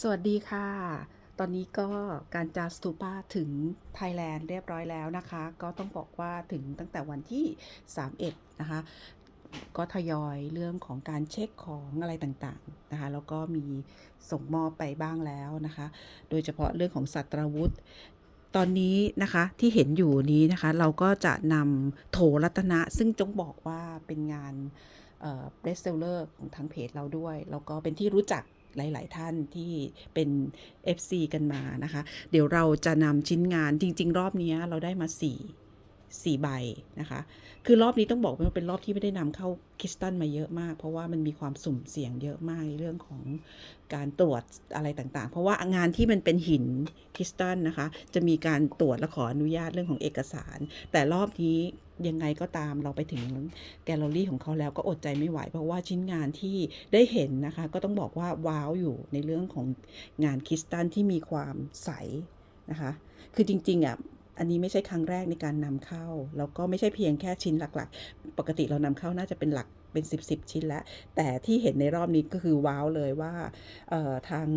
สวัสดีค่ะ ตอนนี้ก็การจาสตูปาถึงไทยแลนด์เรียบร้อยแล้วนะคะ ก็ต้องบอกว่าถึงตั้งแต่วันที่ 31 นะคะ ก็ทยอยเรื่องของการเช็คของอะไรต่างๆนะคะ แล้วก็มีส่งมอบไปบ้างแล้วนะคะ โดยเฉพาะเรื่องของสัตราวุธตอนนี้นะคะที่เห็นอยู่นี้นะคะเราก็จะนำโถรัตนะ ซึ่งจงบอกว่าเป็นงานเบสเซลเลอร์ของทางเพจเราด้วย แล้วก็เป็นที่รู้จัก หลาย ๆ ท่านที่เป็น FC กันมานะคะ เดี๋ยวเราจะนำชิ้นงานจริง ๆ รอบนี้เราได้มา 4 4 ใบนะคะ คือรอบนี้ต้องบอกว่าเป็นรอบที่ไม่ได้นำเข้าคริสตันมาเยอะมาก เพราะว่ามันมีความสุ่มเสี่ยงเยอะมากในเรื่องของการตรวจอะไรต่างๆ เพราะว่างานที่มันเป็นหินคริสตัลนะคะ จะมีการตรวจและขออนุญาตเรื่องของเอกสาร แต่รอบนี้ยังไงก็ตามเราไปถึงแกลเลอรี่ของเขาแล้วก็อดใจไม่ไหว เพราะว่าชิ้นงานที่ได้เห็นนะคะ ก็ต้องบอกว่าว้าวอยู่ในเรื่องของงานคริสตัลที่มีความใสนะคะ คือจริงๆอะ อันนี้ไม่ใช่ครั้งแรกในการนำเข้า แล้วก็ไม่ใช่เพียงแค่ชิ้นหลักๆ ปกติเรานำเข้าน่าจะเป็นหลักเป็น 10บสชิ้นแล้ว แต่ที่เห็นในรอบนี้ก็คือว้าวเลยว่าทาง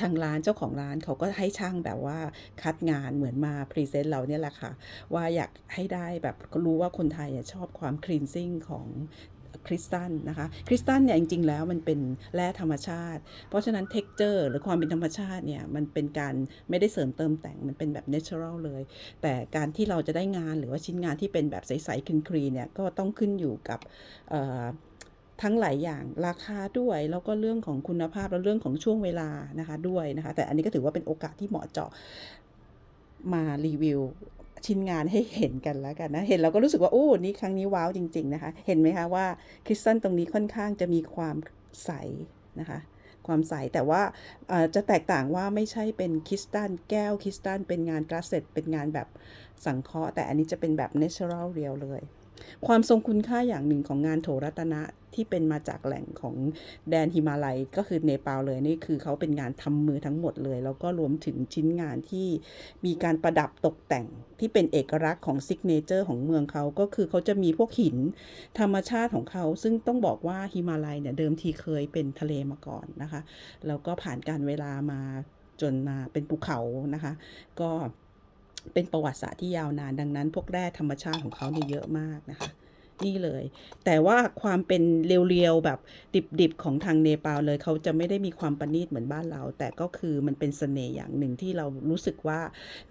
ทางร้านเจ้าของร้านเขาก็ให้ช่างแบบว่าคัดงานเหมือนมาพรีเซนต์เราเนี่ยแหละค่ะ ว่าอยากให้ได้แบบรู้ว่าคนไทยชอบความคลีนซิ่งของ คริสตัลนะคะคริสตัลเนี่ยจริงๆแล้วมันเป็นแร่ธรรมชาติ เพราะฉะนั้นเท็กเจอร์หรือความเป็นธรรมชาติเนี่ยมันเป็นการไม่ได้เสริมเติมแต่งมันเป็นแบบเนเชอรัลเลย แต่การที่เราจะได้งานหรือว่าชิ้นงานที่เป็นแบบใสๆคลีนๆเนี่ยก็ต้องขึ้นอยู่กับทั้งหลายอย่างราคาด้วยแล้วก็เรื่องของคุณภาพแล้วเรื่องของช่วงเวลานะคะด้วยนะคะแต่อันนี้ก็ถือว่าเป็นโอกาสที่เหมาะเจาะมารีวิว ชิ้นงานให้เห็นกันแล้วกันนะ เห็นเราก็รู้สึกว่า โอ้นี่ครั้งนี้ว้าวจริง ๆนะคะ เห็นไหมคะว่าคริสตัลตรงนี้ค่อนข้างจะมีความใสนะคะความใสแต่ว่าจะแตกต่างว่าไม่ใช่เป็นคริสตัลแก้วคริสตัลเป็นงานกราสเซตเป็นงานแบบสังเคราะห์ แต่อันนี้จะเป็นแบบเนเชอรัลเรียลเลย ความทรงคุณค่าอย่างหนึ่งของงานโถรัตนะที่เป็นมาจากแหล่งของแดนฮิมาลัยก็คือเนปาลเลยนี่คือเขาเป็นงานทำมือทั้งหมดเลย แล้วก็รวมถึงชิ้นงานที่มีการประดับตกแต่งที่เป็นเอกลักษณ์ของซิกเนเจอร์ของเมืองเขาก็คือเขาจะมีพวกหินธรรมชาติของเขา ซึ่งต้องบอกว่าฮิมาลัยเนี่ยเดิมทีเคยเป็นทะเลมาก่อนนะคะ แล้วก็ผ่านการเวลามาจนมาเป็นภูเขานะคะ ก็ เป็นประวัติศาสตร์ที่ยาวนานดังนั้น พวกแร่ธรรมชาติของเขาเนี่ยเยอะมากนะคะ นี่เลย แต่ว่าความเป็นเรียวๆแบบดิบๆของทางเนปาลเลยเขาจะไม่ได้มีความประณีตเหมือนบ้านเรา แต่ก็คือมันเป็นเสน่ห์อย่างหนึ่งที่เรารู้สึกว่า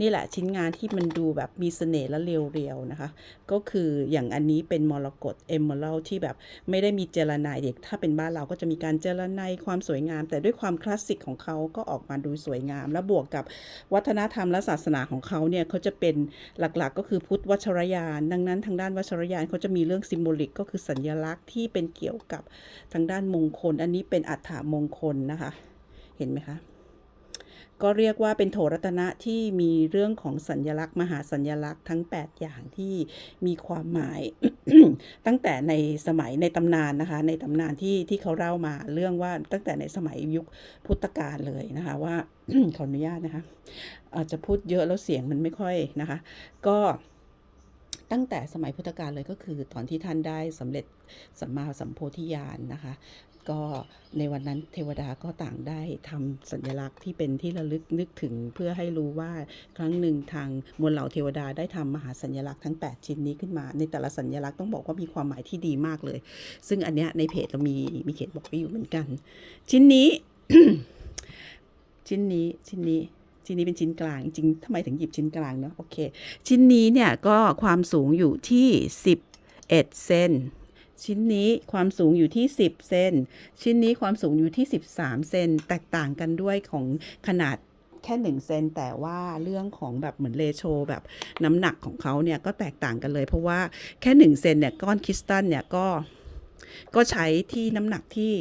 นี่แหละชิ้นงานที่มันดูแบบมีเสน่ห์และเรียวๆนะคะ ก็คืออย่างอันนี้เป็นมรกตเอมเมอรัลที่แบบไม่ได้มีเจรไนเด็กถ้าเป็นบ้านเราก็จะมีการเจรไนความสวยงาม แต่ด้วยความคลาสสิกของเขาก็ออกมาดูสวยงาม และบวกกับวัฒนธรรมและศาสนาของเขาเนี่ยเขาจะเป็นหลักๆ ก็คือพุทธวัชรยาน ดังนั้นทางด้านวัชรยานเขาจะมีเรื่องซิมโบลิกก็คือสัญลักษณ์ที่เป็นเกี่ยวกับทางด้านมงคล อันนี้เป็นอัฏฐมงคลนะคะ เห็นไหมคะ ก็เรียกว่าเป็นโถรัตนะที่มีเรื่องของสัญญลักษณ์ มหาสัญญลักษณ์ทั้ง 8 อย่างที่มีความหมาย ตั้งแต่ในสมัยในตำนานนะคะ ในตำนานที่ที่เขาเล่ามาเรื่องว่าตั้งแต่ในสมัยยุคพุทธกาลเลยนะคะว่าขออนุญาตนะคะอาจจะพูดเยอะแล้วเสียงมันไม่ค่อยนะคะ ก็ ตั้งแต่สมัยพุทธกาลเลยก็คือตอนที่ท่านได้สำเร็จสัมมาสัมโพธิญาณนะคะ ก็ในวันนั้นเทวดาก็ต่างได้ทำสัญลักษณ์ที่เป็นที่ระลึกนึกถึงเพื่อให้รู้ว่าครั้งหนึ่งทางมวลเหล่าเทวดาได้ทำมหาสัญลักษณ์ทั้ง 8 ชิ้นนี้ขึ้นมา ในแต่ละสัญลักษณ์ต้องบอกว่ามีความหมายที่ดีมากเลย ซึ่งอันเนี้ยในเพจเรามีมีเขียนบอกไว้อยู่เหมือนกัน ชิ้นนี้ ชิ้นนี้ชิ้นนี้ ชิ้นนี้เป็นชิ้นกลาง จริงทำไมถึงหยิบชิ้นกลางเนาะโอเค ชิ้นนี้เนี่ยก็ความสูงอยู่ที่ 11 เซนชิ้นนี้ความสูงอยู่ที่ 10 เซนชิ้นนี้ความสูงอยู่ที่ 13 เซนแตกต่างกันด้วยของขนาดแค่ 1 เซนแต่ว่าเรื่องของแบบเหมือนเลโชแบบน้ำหนักของเขาเนี่ยก็แตกต่างกันเลย เพราะว่าแค่ 1 เซนเนี่ยก้อนคริสตัลเนี่ยก็ก็ใช้ที่น้ำหนักที่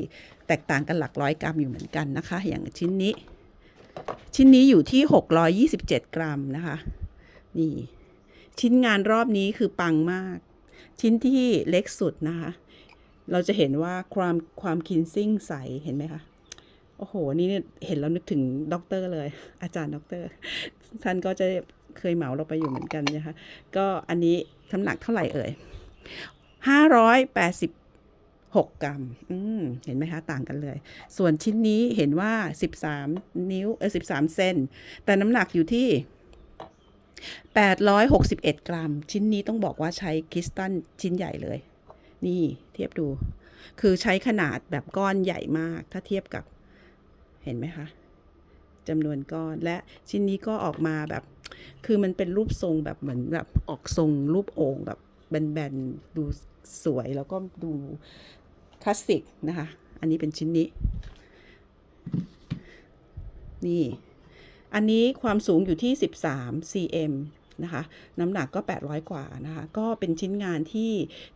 แตกต่างกันหลักร้อยกรัมอยู่เหมือนกันนะคะ อย่างชิ้นนี้ ชิ้นนี้อยู่ที่ 627 กรัมนะคะ นี่ ชิ้นงานรอบนี้คือปังมาก ชิ้นที่เล็กสุดนะคะ เราจะเห็นว่าความความคินซิ่งใส เห็นไหมคะ โอ้โห นี่เห็นแล้วนึกถึงด็อกเตอร์เลย อาจารย์ด็อกเตอร์ ท่านก็จะเคยเหมาเราไปอยู่เหมือนกันนะคะ ก็อันนี้น้ำหนักเท่าไหร่เอ่ย580 6 กรัม อืม เห็นไหมคะ ต่างกันเลย ส่วนชิ้นนี้เห็นว่า 13 นิ้ว เออ13 เซน แต่น้ำหนักอยู่ที่ 861 กรัม ชิ้นนี้ต้องบอกว่าใช้คริสตัลชิ้นใหญ่เลย นี่เทียบดู คือใช้ขนาดแบบก้อนใหญ่มาก ถ้าเทียบกับ เห็นไหมคะจำนวนก้อน และชิ้นนี้ก็ออกมาแบบ คือมันเป็นรูปทรงแบบเหมือนแบบออกทรงรูปโอ่งแบบแบนๆ ดูสวยแล้วก็ดู คลาสสิกนะคะ อันนี้เป็นชิ้นนี้ นี่ อันนี้ความสูงอยู่ที่ 13 cm นะคะ น้ำหนักก็ 800 กว่านะคะ ก็เป็นชิ้นงานที่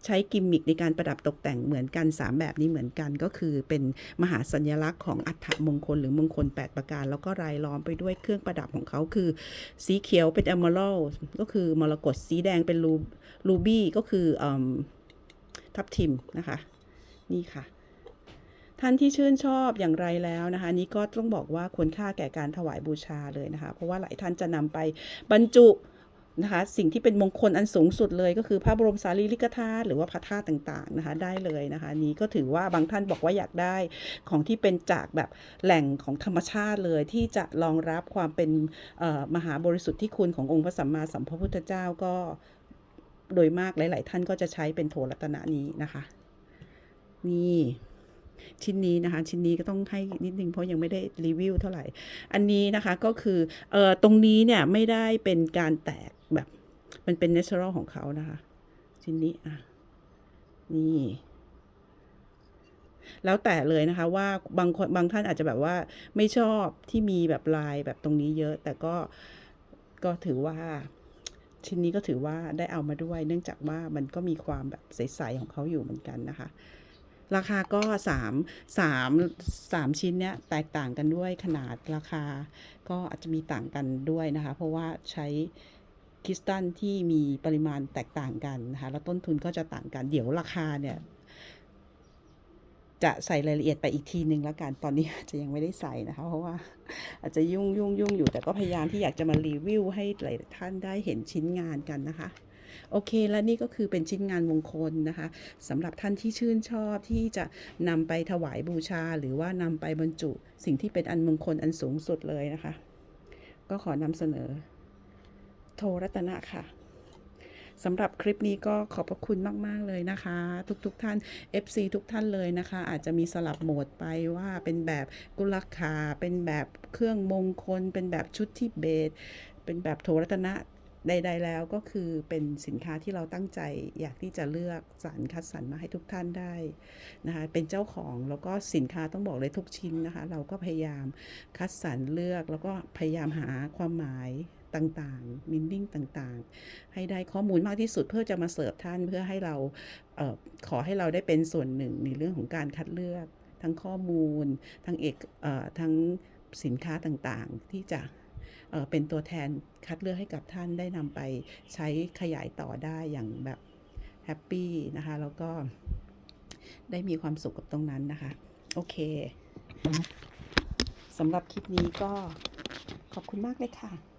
ใช้กิมมิคในการประดับตกแต่งเหมือนกัน 3 แบบนี้เหมือนกัน ก็คือเป็นมหาสัญลักษณ์ของอัฐมงคลหรือมงคล 8 ประการ แล้วก็รายล้อมไปด้วยเครื่องประดับของเขาคือ สีเขียวเป็น emerald ก็คือมรกตสีแดงเป็นรูบี้ก็คืออทับทิมนะคะ นี่ค่ะ ท่านที่ชื่นชอบอย่างไรแล้วนะคะ นี้ก็ต้องบอกว่าควรค่าแก่การถวายบูชาเลยนะคะ เพราะว่าหลายท่านจะนำไปบรรจุนะคะสิ่งที่เป็นมงคลอันสูงสุดเลยก็คือพระบรมสารีริกธาตุหรือว่าพระธาตุต่างๆนะคะได้เลยนะคะ นี้ก็ถือว่าบางท่านบอกว่าอยากได้ของที่เป็นจากแบบแหล่งของธรรมชาติเลย ที่จะรองรับความเป็นมหาบริสุทธิ์ที่คุณขององค์พระสัมมาสัมพุทธเจ้าก็โดยมากหลาย ๆ ท่านก็จะใช้เป็นโถรัตนะนี้นะคะ นี่ชิ้นนี้นะคะ ชิ้นนี้ก็ต้องให้นิดนึงเพราะยังไม่ได้รีวิวเท่าไหร่ อันนี้นะคะก็คือเอ่อตรงนี้เนี่ยไม่ได้เป็นการแตกแบบมันเป็น natural ของเขานะคะ ชิ้นนี้อะนี่แล้วแต่เลยนะคะว่าบางคนบางท่านอาจจะแบบว่าไม่ชอบที่มีแบบลายแบบตรงนี้เยอะ แต่ก็ก็ถือว่าชิ้นนี้ก็ถือว่าได้เอามาด้วย เนื่องจากว่ามันก็มีความแบบใสๆของเขาอยู่เหมือนกันนะคะ ราคาก็สามสามสามชิ้นเนี้ยแตกต่างกันด้วยขนาดราคา ก็อาจจะมีต่างกันด้วยนะคะ เพราะว่าใช้คริสตัลที่มีปริมาณแตกต่างกันนะคะแล้วต้นทุนก็จะต่างกัน เดี๋ยวราคาเนี่ยจะใส่รายละเอียดไปอีกทีนึงแล้วกัน ตอนนี้อาจจะยังไม่ได้ใส่นะคะ เพราะว่าอาจจะยุ่งยุ่งยุ่งอยู่ แต่ก็พยายามที่อยากจะมารีวิวให้หลายท่านได้เห็นชิ้นงานกันนะคะ โอเค และนี่ก็คือเป็นชิ้นงานมงคลนะคะสำหรับท่านที่ชื่นชอบที่จะนำไปถวายบูชา หรือว่านำไปบรรจุ สิ่งที่เป็นอันมงคลอันสูงสุดเลยนะคะ ก็ขอนำเสนอ โทรัตนะค่ะสำหรับคลิปนี้ก็ขอบพระคุณมาก ๆ เลยนะคะ ทุกๆทท่าน FC ทุกท่านเลยนะคะ อาจจะมีสลับโหมดไปว่าเป็นแบบกุลคา เป็นแบบเครื่องมงคล เป็นแบบชุดที่เบสเป็นแบบโทรัตนะ ใดๆแล้วก็คือเป็นสินค้าที่เราตั้งใจอยากที่จะเลือกสรรคัดสรรมาให้ทุกท่านได้นะคะเป็นเจ้าของแล้วก็สินค้าต้องบอกเลยทุกชิ้นนะคะ เราก็พยายามคัดสรรเลือกแล้วก็พยายามหาความหมายต่างๆ มินดิ้งต่างๆ ให้ได้ข้อมูลมากที่สุดเพื่อจะมาเสิร์ฟท่านเพื่อให้เราเออขอให้เราได้เป็นส่วนหนึ่งในเรื่องของการคัดเลือก ทั้งข้อมูล ทั้งเอกเออทั้งสินค้าต่างๆ ที่จะ เป็นตัวแทนคัดเลือกให้กับท่านได้นำไปใช้ขยายต่อได้อย่างแบบแฮปปี้นะคะ แล้วก็ได้มีความสุขกับตรงนั้นนะคะ โอเคสำหรับคลิปนี้ก็ขอบคุณมากเลยค่ะ